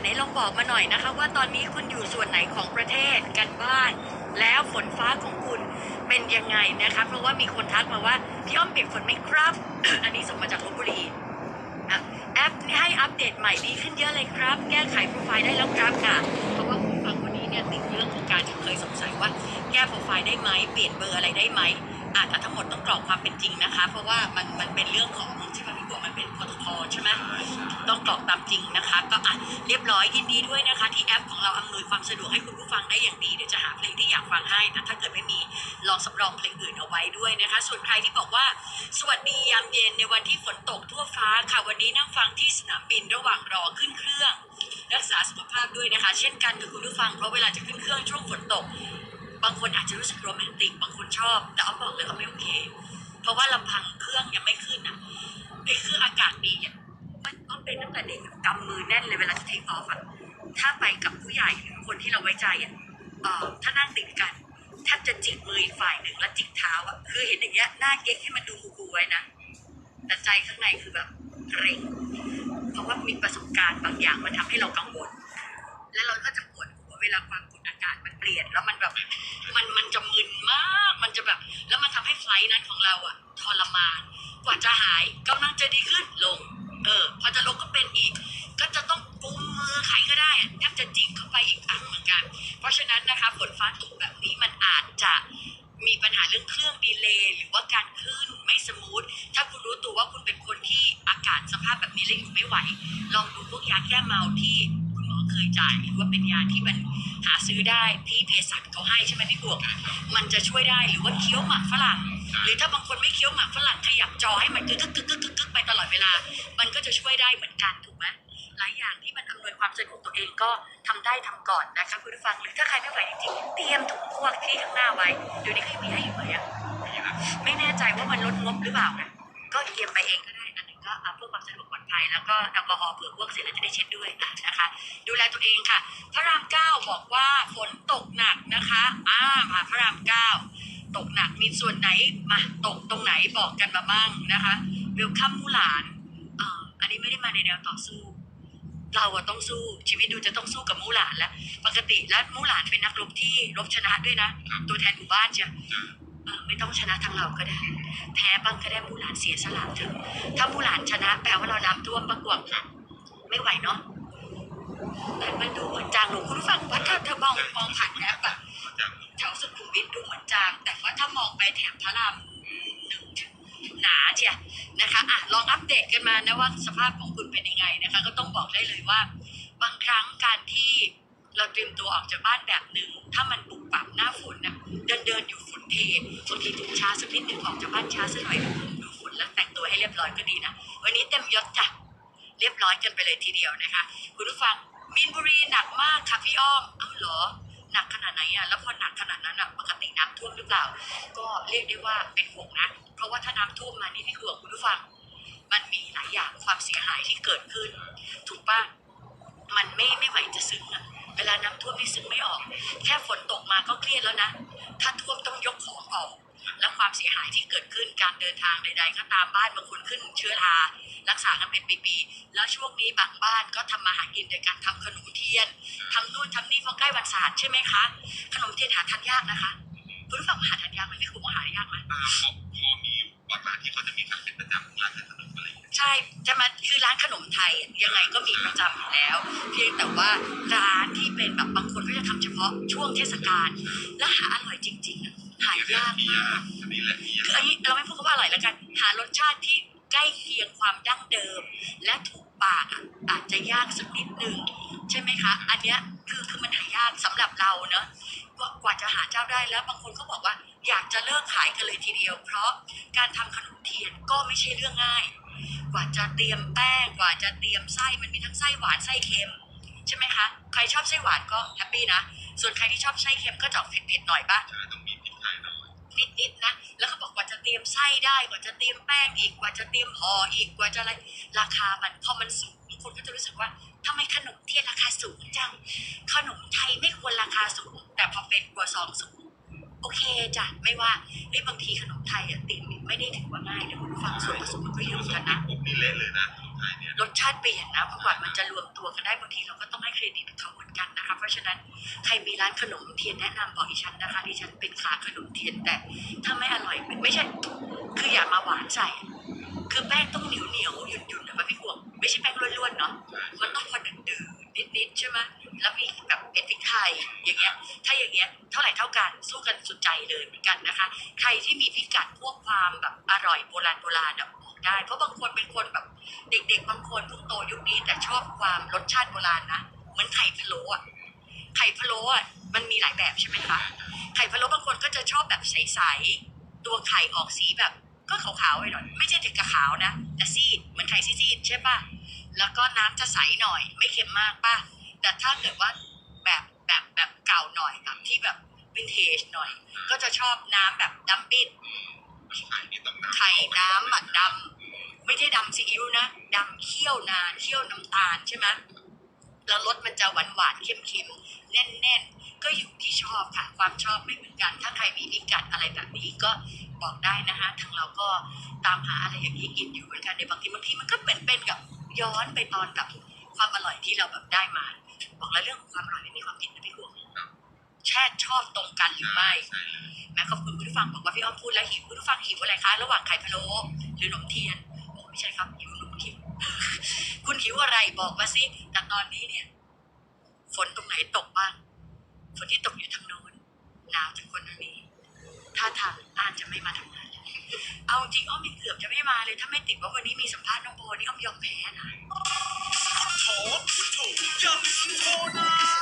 ไหนลองบอกมาหน่อยนะคะ ว่าตอนนี้คุณอยู่ส่วนไหนของประเทศกันบ้างแล้วฝนฟ้าของคุณเป็นยังไงนะคะ เพราะว่ามีคนทักมาว่าพี่อ้อมเปียกฝนไหมครับ อันนี้ส่งมาจากลบบุรีอะแอปนี่ให้อัปเดตใหม่ดีขึ้นเยอะเลยครับ แก้ไขโปรไฟล์ได้แล้วครับค่ะ เพราะว่าคุณฟังคนนี้เนี่ยติดเรื่องของการที่เคยสงสัยว่าแก้โปรไฟล์ได้ไหมเปลี่ยนเบอร์อะไรได้ไหมอะแต่ทั้งหมดต้องกรอกความเป็นจริงนะคะ เพราะว่ามันมันเป็นเรื่องของ ต้องกรอกตามจริงนะคะ ก็อะเรียบร้อยยินดีด้วยนะคะ ที่แอปของเราอำนวยความสะดวกให้คุณผู้ฟังได้อย่างดีเดี๋ยวจะหาเพลงที่อยากฟังให้แต่ถ้าเกิดไม่มีลองสำรองเพลงอื่นเอาไว้ด้วยนะคะ ส่วนใครที่บอกว่า สวัสดียามเย็นในวันที่ฝนตกทั่วฟ้าค่ะวันนี้นั่งฟังที่สนามบินระหว่างรอขึ้นเครื่อง รักษาสุขภาพด้วยนะคะ เช่นกันกับคุณผู้ฟังเพราะเวลาจะขึ้นเครื่องช่วงฝนตก บางคนอาจจะรู้สึกโรแมนติกบางคนชอบ แต่อ้อมบอกเลยว่าไม่โอเค เพราะว่าลำพังเครื่องยังไม่ขึ้นอะไอ้เครื่องอากาศดีอะมันต้อง เป็นตั้งแต่เด็กกำมือแน่นเลยเวลาจะเทคออฟอะถ้าไปกับผู้ใหญ่หรือคนที่เราไว้ใจอะเออถ้านั่งติดกันแทบจะจิกมืออีกฝ่ายหนึ่งแล้วจิกเท้าอะคือเห็นอย่างเงี้ยหน้าเก๊กให้มันดูคูลๆไว้นะแต่ใจข้างในคือแบบเกรงเพราะว่ามีประสบการณ์บางอย่างมันทำให้เรากังวล แล้วเราก็จะปวดหัวเวลาความกดอากาศมันเปลี่ยน แล้วมันแบบมันมันจะมึนมาก มันจะแบบ แล้วมันทำให้ไฟล์นั้นของเราอะทรมาน กว่าจะหายกำลังจะดีขึ้นลง เออ พอจะลงก็เป็นอีก ก็จะต้องกุมมือใครก็ได้แทบจะจิกเข้าไปอีกอันเหมือนกัน เพราะฉะนั้นนะคะฝนฟ้าตกแบบนี้มันอาจจะมีปัญหาเรื่องเครื่องดีเลย์หรือว่าการขึ้นไม่สมูท ถ้าคุณรู้ตัวว่าคุณเป็นคนที่อากาศสภาพแบบนี้แล้วอยู่ไม่ไหว ลองดูพวกยาแก้เมาที่คุณหมอเคยจ่าย หรือว่าเป็นยาที่มันหาซื้อได้ที่เภสัชเขาให้ใช่ไหมพี่บวก มันจะช่วยได้หรือว่าเคี้ยวหมากฝรั่ง หรือถ้าบางคนไม่เคี้ยวหมากฝรั่งขยับจอให้มันกึกกึกกึก อดเวลา มันก็จะช่วยได้เหมือนกันถูกไหมหลายอย่างที่มันอำนวยความสะดวกตัวเองก็ทำได้ทำก่อนนะคะคุณผู้ฟังหรือถ้าใครไม่ไหวจริงๆเตรียมถุงพวกที่ข้างหน้าไว้เดี๋ยวนี้ก็ยังมีให้อยู่เลยอะไม่แน่ใจว่ามันลดงบหรือเปล่านะก็เตรียมไปเองก็ได้อันนึงก็เอาเพื่อความสะดวกปลอดภัยแล้วก็แอลกอฮอล์เผื่อพวกเสร็จแล้วจะได้เช็ดด้วยนะคะ ดูแลตัวเองค่ะ พระรามเก้าบอกว่าฝนตกหนักนะคะอ่ามาพระรามเก้าตกหนักมีส่วนไหนมาตกตรงไหนบอกกันมาบ้างนะคะ เวลคัมมูหลานอ่ออันนี้ไม่ได้มาในแนวต่อสู้ เราอะต้องสู้ชีวิตดูจะต้องสู้กับมูหลานแล้ว ปกติแล้วมูหลานเป็นนักรบที่รบชนะด้วยนะ ตัวแทนหมู่บ้านจ้ะเออไม่ต้องชนะทางเราก็ได้ แพ้บ้างก็ได้มูหลานเสียสละเถอะถ้ามูหลานชนะแปลว่าเราน้ำท่วมประกวดไม่ไหวเนาะแต่มันดูเหมือนจางลงคุณฟังว่าถ้าเธอมองมองผ่านแอปอะแถวสุขุมวิทดูเหมือนจาง แต่ว่าถ้ามองไปแถบพระราม หนาเชียนะคะอะลองอัปเดตกันมานะว่าสภาพของคุณเป็นยังไงนะคะ ก็ต้องบอกได้เลยว่า บางครั้งการที่เราเตรียมตัวออกจากบ้านแบบหนึ่ง ถ้ามันปุบปับหน้าฝนนะเดินเดินอยู่ฝนเทบางทีถึงช้าสักนิดหนึ่งออกจากบ้านช้าสักหน่อยดูฝนแล้วแต่งตัวให้เรียบร้อยก็ดีนะ วันนี้เต็มยศจ้ะเรียบร้อยกันไปเลยทีเดียวนะคะ คุณผู้ฟังมีนบุรีหนักมากค่ะพี่อ้อมเอ้าเหรอหนักขนาดไหนอะแล้วพอหนักขนาดนั้นอะปกติน้ำท่วมหรือเปล่า ก็เรียกได้ว่าเป็นห่วงนะ ราะว่าถ้าน้ำท่วมมานี่พี่ห่วงคุณผู้ฟัง มันมีหลายอย่างความเสียหายที่เกิดขึ้น ถูกปะมันไม่ไม่ไหวจะซึ้งอะเวลาน้ำท่วมนี่ซึ้งไม่ออก แค่ฝนตกมาก็เครียดแล้วนะ ถ้าท่วมต้องยกของออก และความเสียหายที่เกิดขึ้นการเดินทางใด ๆ ก็ตามบ้านบางคนขึ้นเชื้อรา รักษากันเป็นปีๆ แล้วช่วงนี้บางบ้านก็ทำมาหากินโดยการทำขนมเทียนทำนู่นทำนี่เพราะใกล้วันศาสตร์ใช่ไหมคะ ขนมเทียนหาทานยากนะคะ คุณผู้ฟังหาทานยากไหมไม่คุ้มหายากไหมอ่าพอพอมีบางร้านที่เขาจะมีขายเป็นประจำร้านขายขนมอะไรอย่างเงี้ยใช่จะมาคือร้านขนมไทยยังไงก็มีประจำอยู่แล้ว เพียงแต่ว่าร้านที่เป็นแบบบางคนก็จะทำเฉพาะช่วงเทศกาลและหาอร่อยจริงๆอะหายากที่มาก อันนี้แหละที่ยากคืออันนี้เราไม่พูดคำว่าอร่อยแล้วกัน หารสชาติที่ใกล้เคียงความดั้งเดิม และถูกปากอะอาจจะยากสักนิดหนึ่งใช่ไหมคะ อันเนี้ยคือคือมันหายากสำหรับเราเนอะว่า กว่าจะหาเจ้าได้แล้วบางคนก็บอกว่า อยากจะเลิกขายกันเลยทีเดียว เพราะการทำขนมเทียนก็ไม่ใช่เรื่องง่าย กว่าจะเตรียมแป้งกว่าจะเตรียมไส้มันมีทั้งไส้หวานไส้เค็มใช่ไหมคะใครชอบไส้หวานก็แฮปปี้นะส่วนใครที่ชอบไส้เค็มก็จะออกเผ็ดๆหน่อยปะใช่ต้องมีพริกไทยหน่อยนิดๆนะ แล้วเขาบอกกว่าจะเตรียมไส้ได้กว่าจะเตรียมแป้งอีกกว่าจะเตรียมห่ออีกกว่าจะอะไรราคามันพอมันสูงคนก็จะรู้สึกว่าทำไมขนมเทียนราคาสูงจังขนมไทยไม่ควรราคาสูง แต่พอเป็นกัวซองสูงโอเคจ้ะไม่ว่าเฮ้ยบางทีขนมไทยอะติ่มไม่ได้ถือว่าง่ายนะคุณผู้ฟังส่วนผสมมันก็เยอะเหมือนกันนะปุ๊บนี่เละเลยนะไทยเนี่ยรสชาติเปลี่ยนนะเพราะกว่ามันจะรวมตัวกันได้บางทีเราก็ต้องให้เครดิตเขาเหมือนกันนะคะเพราะฉะนั้นใครมีร้านขนมเทียนแนะนำบอกดิฉันนะคะดิฉันเป็นขาขนมเทียนแต่ถ้าไม่อร่อยไม่ใช่ คืออย่ามาหวานใส่คือแป้งต้องเหนียวเหนียวๆหยุ่นหยุ่นๆนะพี่พวงไม่ใช่แป้งล้วนๆเนาะมันต้องพอดื้อๆ นิดๆใช่ไหมแล้วมีแบบเป็นพริกไทยอย่างเงี้ย ถ้าอย่างเงี้ยเท่าไหร่เท่ากันสู้กันสุดใจเลยเหมือนกันนะคะ ใครที่มีพิกัดพวกความแบบอร่อยโบราณโบราณอะบอกได้ เพราะบางคนเป็นคนแบบเด็กๆบางคนเพิ่งโตยุคนี้ แต่ชอบความรสชาติโบราณนะเหมือนไข่พะโล้อะไข่พะโล้อะมันมีหลายแบบใช่ไหมคะไข่พะโล้บางคนก็จะชอบแบบใสๆตัวไข่ออกสีแบบก็ขาวๆไปหน่อยไม่ใช่ถึงกับขาวนะ แต่ซีดเหมือนไข่ซีดใช่ปะ แล้วก็น้ำจะใสหน่อย ไม่เค็มมากป่ะ แต่ถ้าเกิดว่าแบบแบบแบบเก่าหน่อยแบบที่แบบวินเทจหน่อย ก็จะชอบน้ำแบบดำปิดไข่นี่ต้องน้ำไข่น้ำอะดำไม่ใช่ดำซีอิ๊วนะดำเคี่ยวนานเคี่ยวน้ำตาลใช่ไหมแล้วรสมันจะหวานหวานๆเค็มเค็มๆแน่นแน่นๆก็อยู่ที่ชอบค่ะ ความชอบไม่เหมือนกัน ถ้าใครมีพิกัดอะไรแบบนี้ก็บอกได้นะคะทางเราก็ตามหาอะไรอย่างนี้กินอยู่เหมือนกันในบางทีบางทีมันก็เป็นเป็นกับ ย้อนไปตอนกับความอร่อยที่เราแบบได้มา บอกแล้วเรื่องของความอร่อยไม่มีความผิดนะพี่ห่วงแช่ชอบตรงกันหรือไม่แม่ขอบคุณผู้ฟังบอกว่าพี่อ้อมพูดแล้วหิวผู้ฟังหิวอะไรคะระหว่างไข่พะโล้หรือขนมเทียนโอ้ไม่ใช่ครับหิวหนมหิวคุณหิวอะไรบอกมาสิแต่ตอนนี้เนี่ย ฝนตรงไหนตกบ้างฝนที่ตกอยู่ทางโน้นหนาวจากคนทางนี้ท่าทางอ่านจะไม่มาทำง เอาจริงอ้อมมีเกือบจะไม่มาเลย ถ้าไม่ติดว่าวันนี้มีสัมภาษณ์น้องโบนี่อ้อมยอมแพ้นะโธพุทโธอย่าลืมโทรนะ